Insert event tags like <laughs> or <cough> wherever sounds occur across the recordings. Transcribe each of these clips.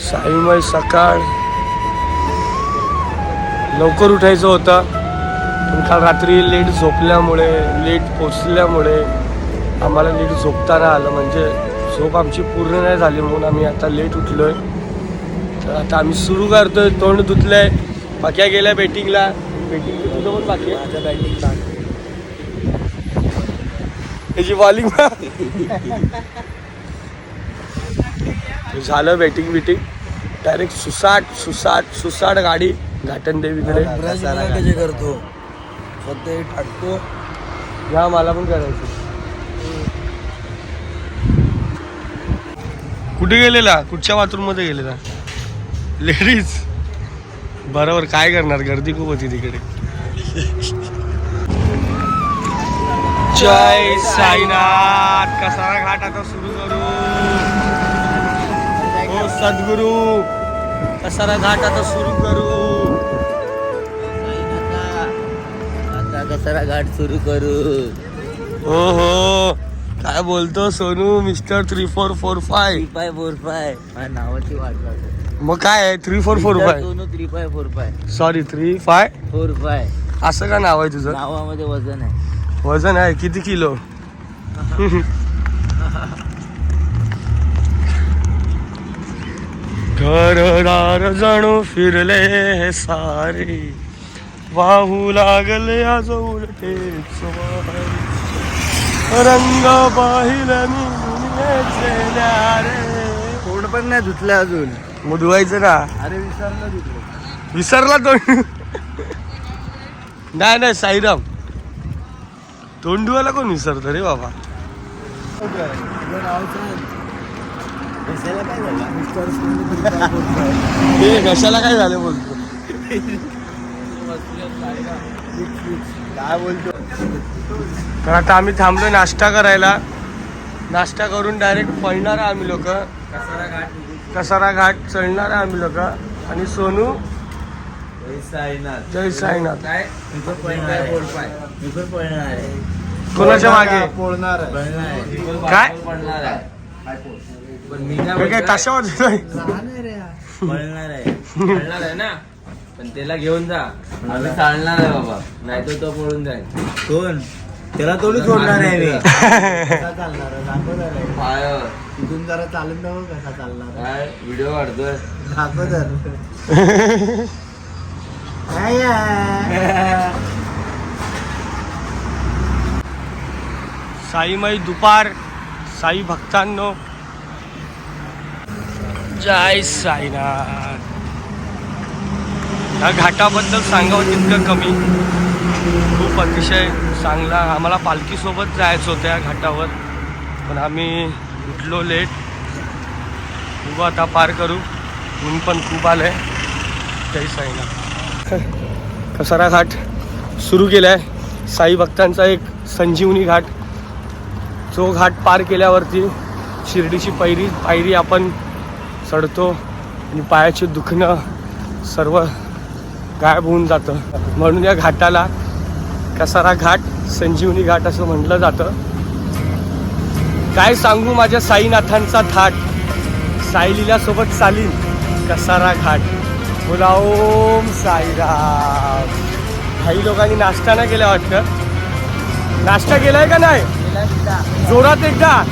साईमय सकाळ. लवकर उठायचं होतं पण काल रात्री लेट झोपल्यामुळे लेट पोचल्यामुळे आम्हाला लेट झोपता नाही आलं. म्हणजे झोप आमची पूर्ण नाही झाली म्हणून आम्ही आता लेट उठलोय. तर आता आम्ही सुरू करतोय. तोंड धुतलंय. पाक्या गेल्या बेटिंगला बेटिंग तुझं पण बाकी आहे. माझ्या बॅटिंगला त्याची बॉलिंग झालं बॅटिंग बिटिंग डायरेक्ट सुसाट सुसाट सुसाट गाडी घाटन देवीकडे करतो? सध्या टाकतो. ह्या मला पण करायचं. कुठे गेलेला? कुठच्या बाथरूममध्ये गेलेला? लेडीज बरोबर काय करणार? गर्दी खूप होती तिकडे. जय साईनाथ. कसारा घाट आता सुरू करू? हो सद्गुरू कसारा घाट आता सुरू करू. आता कसारा घाट सुरू करू. हो हो. काय बोलतो Sonu mister three four four five? Three five four five. माझ्या नावाची वाट लागते मग काय आहे? Three four four five? Sonu three five four five. Sorry three five? Four five. असं का नाव आहे तुझं? नावामध्ये वजन आहे. वजन आहे किती किलो? <laughs> घरदार जणू फिरले हे सारे. वाहू लागले आज उलटेच वारे. रंग पाहिलं मी दुनियेचे न्यारे कोण पण नाही धुतलं अजून. मग धुवायचं ना अरे विसरलं धुतलं विसरला तोंड नाही नाही साईराम. तोंडुवाला कोण विसरतं रे बाबा? कशाला काय झालं. <laughs> हे कशाला काय झालं बोलतो काय बोलतो? तर आता आम्ही थांबलो नाश्ता करायला. नाश्ता करून डायरेक्ट पळणार आहे आम्ही लोक. कसारा घाट कसारा घाट चढणार आहे आम्ही लोक. आणि सोनू? साईनाथ. जय साईनाथ. काय? कोणाच्या मागे? काय? आहे पण मी काय ताशावर दिलोय पळणार आहे? आहे. ना? पण त्याला घेऊन जा. आम्ही चालणार आहे बाबा. नाही तर तो पळून जाईल. कोण? त्याला थोडी सोडणार आहे मी. पाय तिथून जरा चालून जाऊ कसा चालणार काय? व्हिडिओ काढतोय. दाखव तर काय आहे? साईमय दुपार साई भक्तांनो. जय साईनाथ. या घाटाबद्दल सांगावं तितकं कमी. खूप अतिशय चांगला आम्हाला पालखीसोबत जायचं होतं या घाटावर. पण आम्ही उठलो लेट खूप आता पार करू. ऊन पण खूप आलंय. जय साईनाथ. कसारा घाट सुरू केला आहे साई भक्तांचा एक संजीवनी घाट. जो घाट पार केल्यावरती शिर्डीची पायरी पायरी आपण चढतो आणि पायाचे दुखणं सर्व गायब होऊन जातं. म्हणून या घाटाला कसारा घाट संजीवनी घाट असं म्हटलं जातं. काय सांगू माझ्या साईनाथांचा थाट? साई लिलासोबत चालीन कसारा घाट. बोला ओम साईराम. काही लोकांनी नाश्ता नाही केला वाटतं? नाश्ता केलाय का नाही? जोरात एकदा.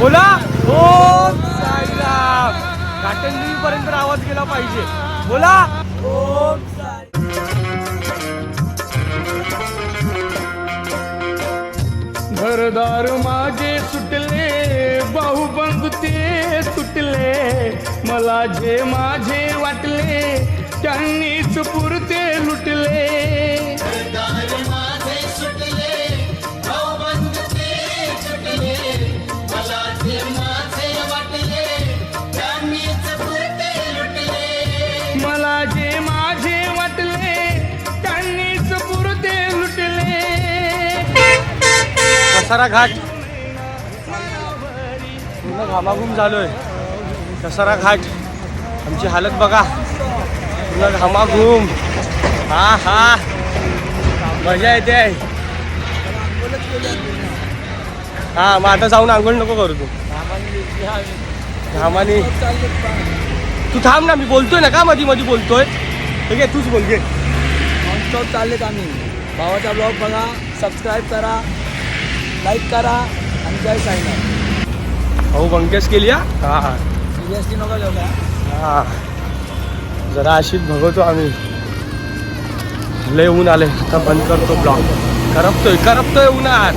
बोला ओम घाटंजी पर्यंत आवाज गेला पाहिजे. बोला. घरदार माझे सुटले बाहुबंद ते सुटले. मला जे माझे वाटले त्यांनीच पुरते लुटले. कसारा घाट. पूर्ण घामाघूम झालोय. कसारा घाट. आमची हालत बघा. पूर्ण घामाघूम. हा हा. मजा येते. आहे हा मग आता जाऊन आंघोळ नको करू तू. घामाने. तू थांब ना मी बोलतोय ना का? मधी मधी बोलतोय. ठीक आहे तूच बोल घे. चाललेत आम्ही. भावाचा ब्लॉग बघा सबस्क्राईब करा. लाईक करा आणि जय साईनाथ. भाऊ बंकेस केली हा? सिरियसली नका का? हा. जरा अशीच भगवतो आम्ही. लय ऊन आले आता बंद करतो ब्लॉग. करपतोय करपतोय उन्हात.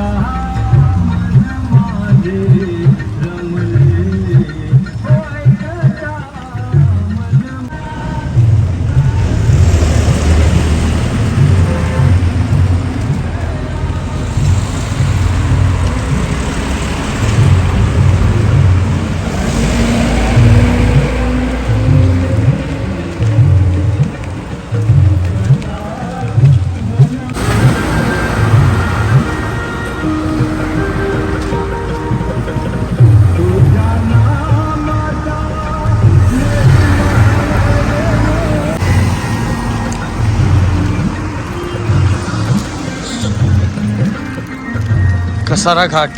का कसारा घाट.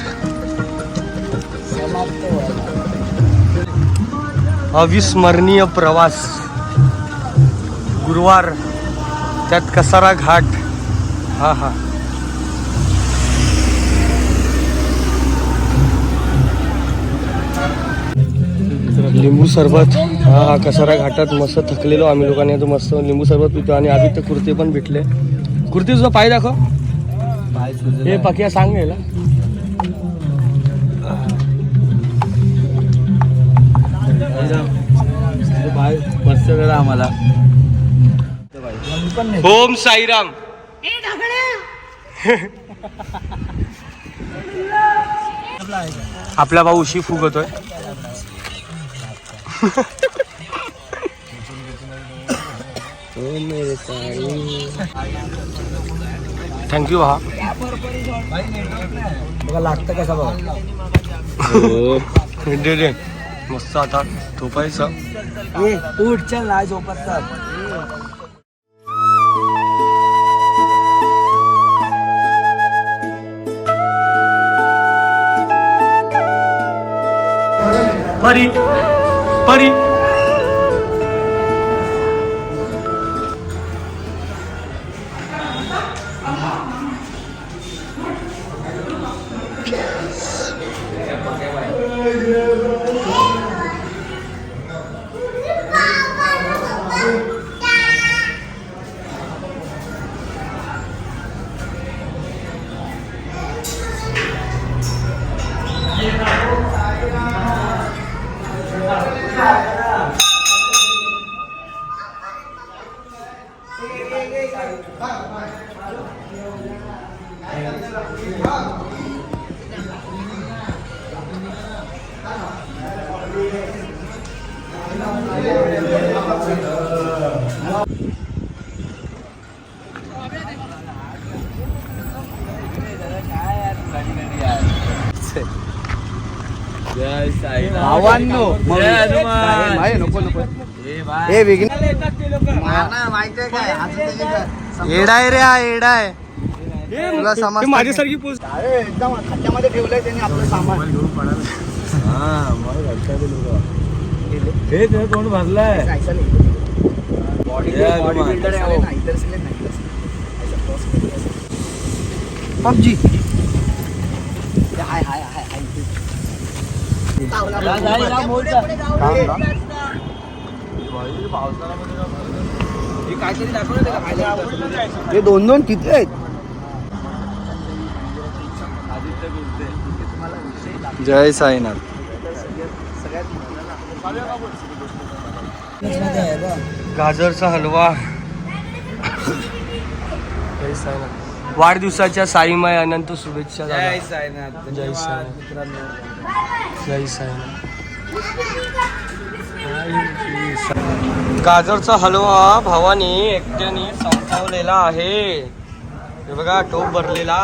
अविस्मरणीय प्रवास. गुरुवार त्यात कसारा घाट. हा हा. लिंबू सरबत. हा हा कसारा घाटात मस्त थकलेलो आम्ही लोकांनी. आता मस्त लिंबू सरबत पितो आणि आदित्य कुर्ते पण भेटले. कुर्ती तुझा पाय दाखव. हे पक्या सांग याला. करा आम्हाला. ओम साईराम. आपला भाऊ उशी फुगतोय. थँक्यू हा. बघा लागतं कसा बघा. मस्त आता झोपायचं. चल नाही झोपतात परी परी. भावांनो, नको नको. हे विघ्न माहितीये काय? येडाय रे हा येडाय हे तुला समजतं हे माझ्यासारखी पोस्ट अरे एकदम खात्यामध्ये ठेवलंय त्यांनी आपलं सामान. हा मग घरच्या ते लोकं. हे ते कोण भरलाय? नाही बॉडी body बिल्डर builder आहे आहे ना इधर से ले ना इधर से ऐसा क्रॉस करके ऐसा पबजी. हाय हाय हाय हाय. हे हे दोन दोन किती आहेत जय साईनाथ गाजरचा हलवा जय साईनाथ. वाढदिवसाच्या साईमाय अनंत शुभेच्छा जय. साईनाथ जय साईनाथ. जय. गाजरचा हलवा भावानी एकट्याने संपवलेला आहे. हे बघा टोप भरलेला.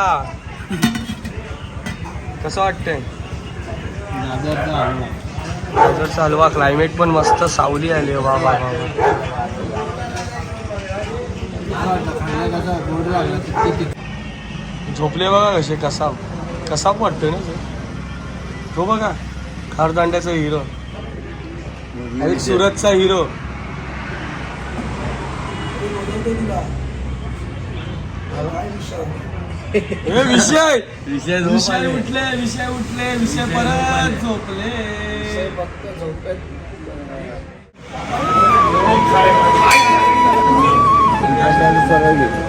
कसं वाटतंय? गाजरचा हलवा. क्लायमेट पण मस्त सावली आली वा वा. झोपले बघा कसे कसा कसा वाटतोय ना ते तो बघा खारदांड्याचा हिरो. आणि सुरतचा हिरो. हे विषय! विषय विषय उठले विषय उठले विषय परत झोपले. झालो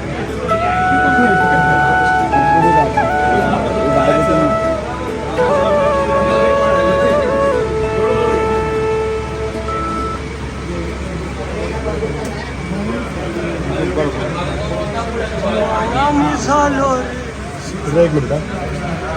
रे एक मिनिट साई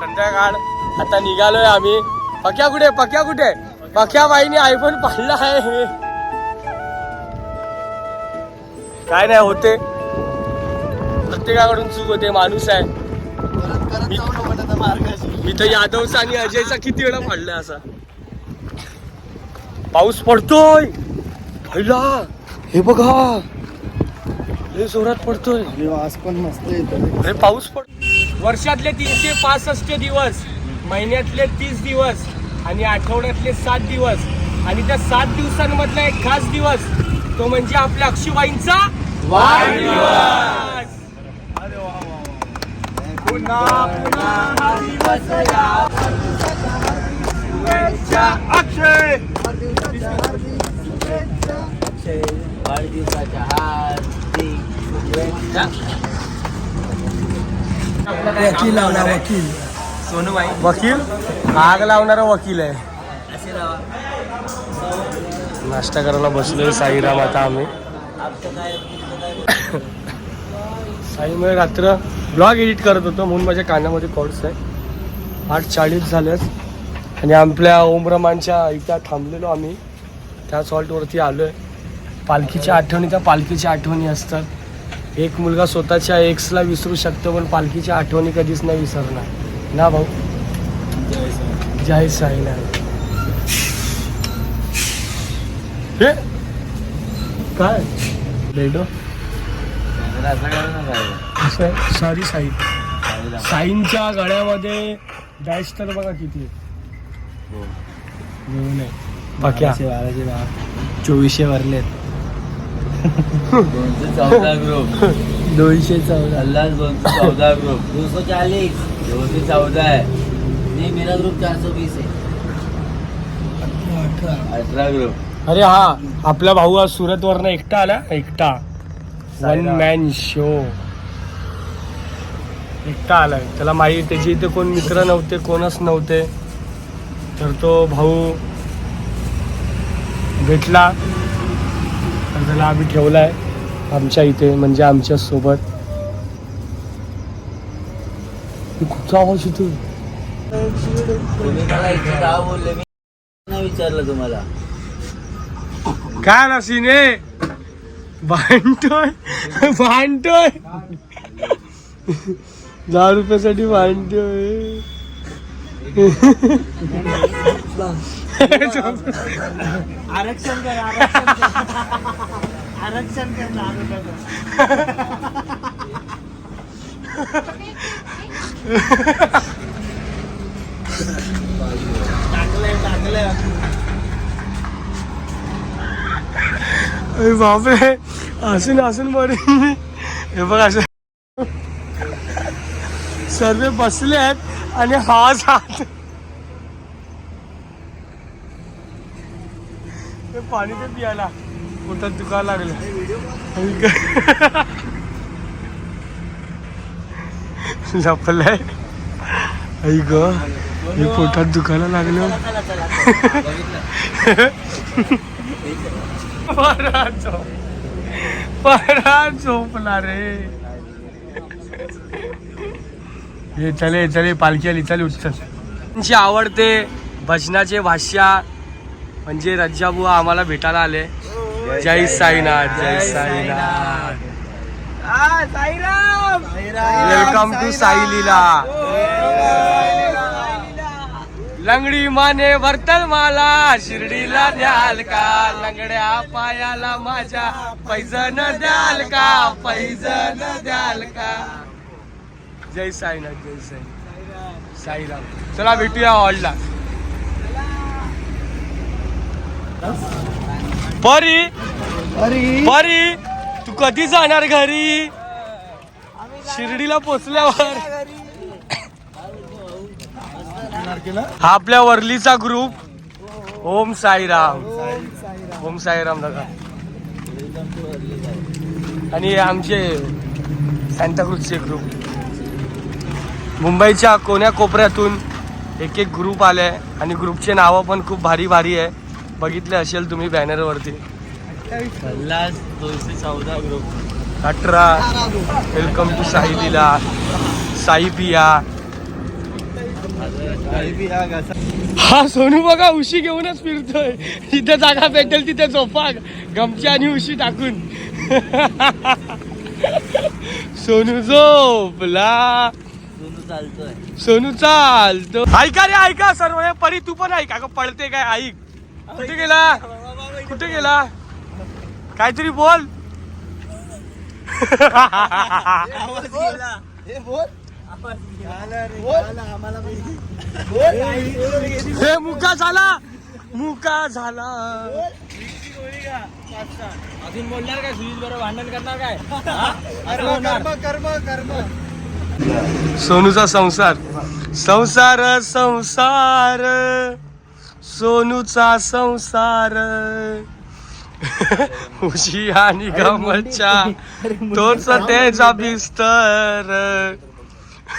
संध्याकाळ आता निघालोय आम्ही. पक्या कुठे पक्या कुठे? पक्या बाईने आयफोन पाडला आहे. काय नाही होते. प्रत्येकाकडून चूक होते माणूस आहे. मी तर यादवचा आणि अजयचा किती वेळा पाडलाय असा. पाऊस पडतोय. पहिला हे बघा. हे जोरात पडतोय. वास पण मस्त येतो पाऊस पड वर्षातले तीनशे पासष्ट दिवस महिन्यातले तीस दिवस आणि आठवड्यातले सात दिवस. आणि त्या सात दिवसांमधला एक खास दिवस तो म्हणजे आपल्या अक्षुबाईंचा वाढदिवस. अक्षय. वाढदिवसाच्या हार्दिक शुभेच्छा. वकील लावला वकील. सोनूबाई. वकील? आग लावणारा वकील आहे. असे नाश्ता करायला बसलोय साईराम आता आम्ही. साईमुळे रात्र ब्लॉग एडिट करत होतो म्हणून माझ्या कानामध्ये कॉर्ड्स आहे. आठ चाळीस झालेच आणि आपल्या ओमरमांच्या इथं थांबलेलो आम्ही. त्या सॉल्टवरती आलो आहे पालखीच्या आठवणी त्या पालखीच्या आठवणी असतात. एक मुलगा स्वतःच्या एक्सला विसरू शकतो पण पालखीच्या आठवणी कधीच नाही विसरणार. ना भाऊ? जय साईनाथ. हे? काय? भेटो. सॉरी साई. साईंच्या गळ्यामध्ये डॅश तर बघा किती आहे. हो. दोन आहे. पाक्या बाराशे बारा चोवीसशे वरलेत दोनशे चौदा ग्रुप. दोनशे चौदा. अल्लाह दोनशे चौदा ग्रुप. दो सौ चालीस दोनशे चौदा है नहीं मेरा ग्रुप चार सौ बीस है अठारह ग्रुप. अरे हा आपला भाऊ आज सुरत वरनं एकटा आला? एकटा. वन. मॅन शो एकटा आलाय. त्याला माहीत त्याचे इथे कोण मित्र नव्हते कोणच नव्हते. तर तो भाऊ भेटला. त्याला आम्ही ठेवलाय आमच्या इथे म्हणजे आमच्यासोबत. कुठचा आवाज येतो विचारलं तुम्हाला काय ना सिने भांडतोय भांडतोय. दहा रुपयासाठी भांडतोय. आरक्षण कर आरक्षण कर. टाकलंय टाकलंय अरे बापरे. हसून हसून बरे. हे बघ असे सर्व बसले आहेत आणि हा जात पाणी ते पियाला. पोटात दुखायला लागलं. लपलाय. आई ग. हे पोटात दुखायला लागलं. परा झोपला रे. हे चले चले पालखी आली. चल उठ आवडते भजनाचे भाष्या म्हणजे रज्जाबुवा आम्हाला भेटायला आले. जय साईनाथ. जय साईनाथ. साईराम. वेलकम टू साई लीला लंगडी माने वर्तल माला शिर्डीला द्याल का? लंगड्या पायाला माझ्या पैजन द्याल का? पैजन द्याल का? जय साईनाथ जय साई साईराम. चला भेटूया हॉलला. परी परी. तू कधी जाणार घरी? शिर्डीला पोचल्यावर. हा आपल्या वर्लीचा ग्रुप ओम साईराम. ओम साईराम. दादा. आणि हे आमचे सांताक्रूजचे ग्रुप मुंबईच्या कोण्या कोपऱ्यातून एक एक ग्रुप आले आणि ग्रुपचे नावं पण खूप भारी भारी आहे. बघितले असेल तुम्ही बॅनरवरती दोनशे चौदा ग्रुप अठरा. Welcome to Sai Leela. Sai Piya. हा सोनू बघा उशी घेऊनच फिरतोय. जिथे जागा भेटेल तिथे झोपा. गमची आणि उशी टाकून. सोनू झोपला. सोनू चालतोय. सोनू चालतो. ऐका रे ऐका सर्व परी तू पण ऐका. पळते काय ऐक. कुठे गेला? कुठे गेला? काहीतरी बोल. हे बोल आला रे, आला, आम्हाला बोल. बोल. मुका झाला. मुका झाला. अजून बोलणार काय? सुनील बरोबर भांडण करणार काय? कर्म कर्म कर्म कर्म. सोनूचा संसार. संसार संसार. सोनूचा संसार. <laughs> उशी आणि गमच्या तोच त्याचा बिस्तर. <laughs>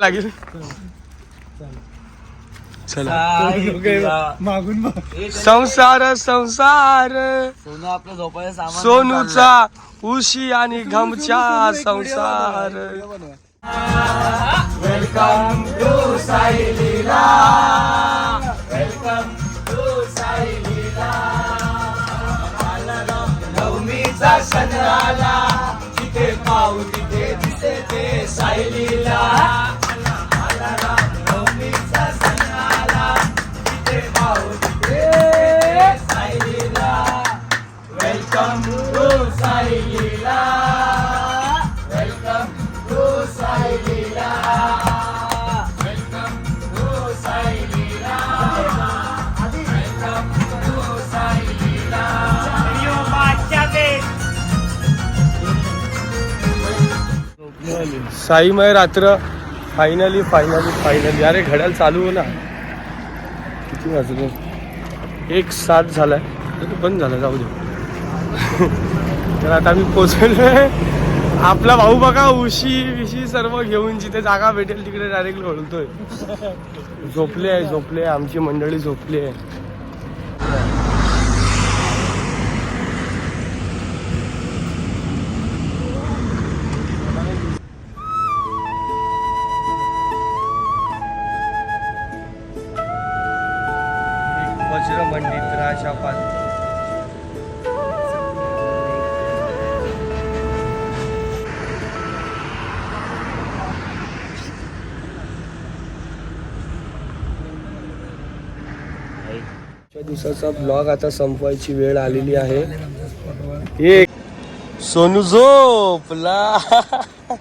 लागेल. चला. मागून बघ. संसार संसार. सोनू आपलं झोपायचं सामान सोनूचा उशी आणि गमच्या संसार. Welcome to Saileela welcome to Saileela नवमीचा सण आला जिथे पाऊ तिथे दिसे ते साईलीला नवमीचा सण आला जिथे पाऊ साईमय रात्र. फायनली फायनली फायनली अरे घड्याळ चालू हो ना किती वाजले? एक सात झालाय. तर बंद झाला जाऊ दे. तर आता आम्ही आहे आपला भाऊ बघा उशी विशी सर्व घेऊन जिथे जागा भेटेल तिकडे डायरेक्ट वळतोय झोपले आहे झोपले आहे. आमची मंडळी झोपली आहे. मंडित दिवसाचा ब्लॉग आता संपवायची वेळ आलेली आहे. एक सोनू झोपला. <laughs>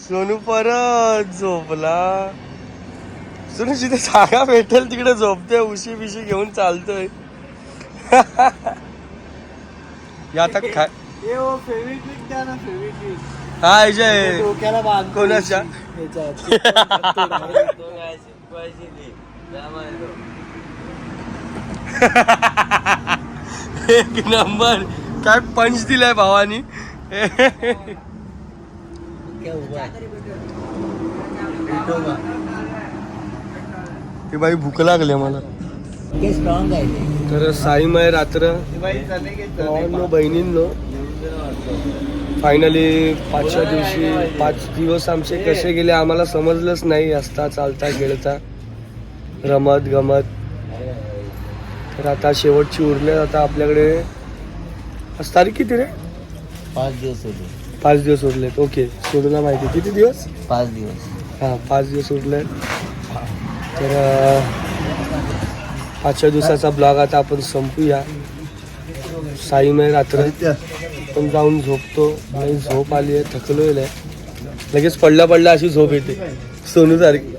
सोनू परत झोपला. सोनू जिथे जागा भेटेल तिकडे झोपते उशी बिशी घेऊन चालतोय. या आता फेविक्विक हा डोक्याला बांध कोणाच्या? <laughs> एक नंबर. काय पंच दिलाय भावानी. ते बाई भूक लागले मला. तर साईमय रात्र. बहिणींनो. फायनली पाचव्या दिवशी पाच दिवस आमचे कसे गेले आम्हाला समजलंच नाही असता चालता खेळता रमत गमत. तर आता शेवटची उरले आता आपल्याकडे आज तारीख किती रे? पाच दिवस होते पाच दिवस उरलेत. ओके सोडूला माहिती. किती दिवस? पाच दिवस. हां पाच दिवस उरले तर पाचव्या दिवसाचा ब्लॉग आता आपण संपूया. साईमय रात्र. पण जाऊन झोपतो. आणि झोप आली आहे थकलोय लगेच पडला पडला अशी झोप येते. सोनू सारखी.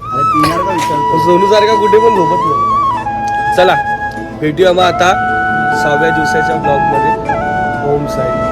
सोनू सारखा कुठे पण झोपत नाही. चला भेटूया मग आता सहाव्या दिवसाच्या ब्लॉगमध्ये ओम साई.